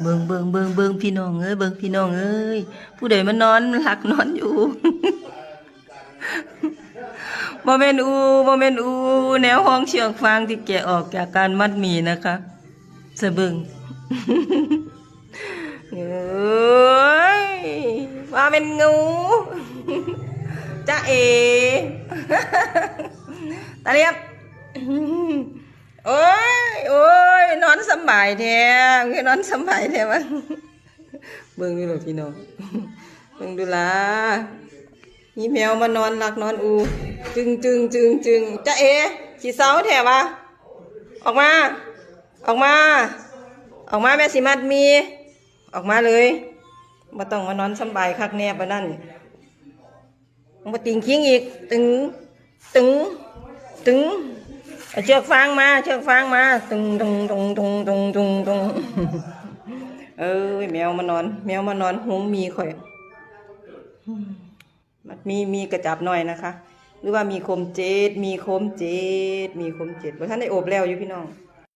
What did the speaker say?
เบิงเบิงเบิงเบิงพี่น้องเอ้ยเบิงพี่น้องเอ้ยผู้ใดมานอนหลักนอนอยู่บ่แม่นอูบ่แม่นอู แนวห้องเชือกฟางที่แกะออกจากการมัดหมีนะคะสะเบิงเอ้ยว่าเป็นงูจ้าเอตาเรียบโอ้ย อนสบายแท้คือนอนสบายแท้มั้งเบิ่งดูหน่อยพี่น้องเบิ่งดูละมีแมวมานอนหลักนอนอู จึงจึงจึงจึงจ้าเอขี้เสาแท้วะออกมา ออกมา ออกมาแม่สิมัดมี ออกมาเลยมาต้องมานอนสบายคักแน่ปะนั่นมาติงคิงอีก ตึง ตึง ตึง เอาเชือกฟางมาเชือกฟางมาตุงตุงตุงตุงตุงตุงตุงเอ้ยแมวมานอน แมวมานอนหงมีข่อยมันมีมีกระจับหน่อยนะคะ หรือว่ามีคมเจ็ดมีคมเจ็ดมีคมเจ็ดเพราะท่านได้อบแล้วอยู่พี่น้อง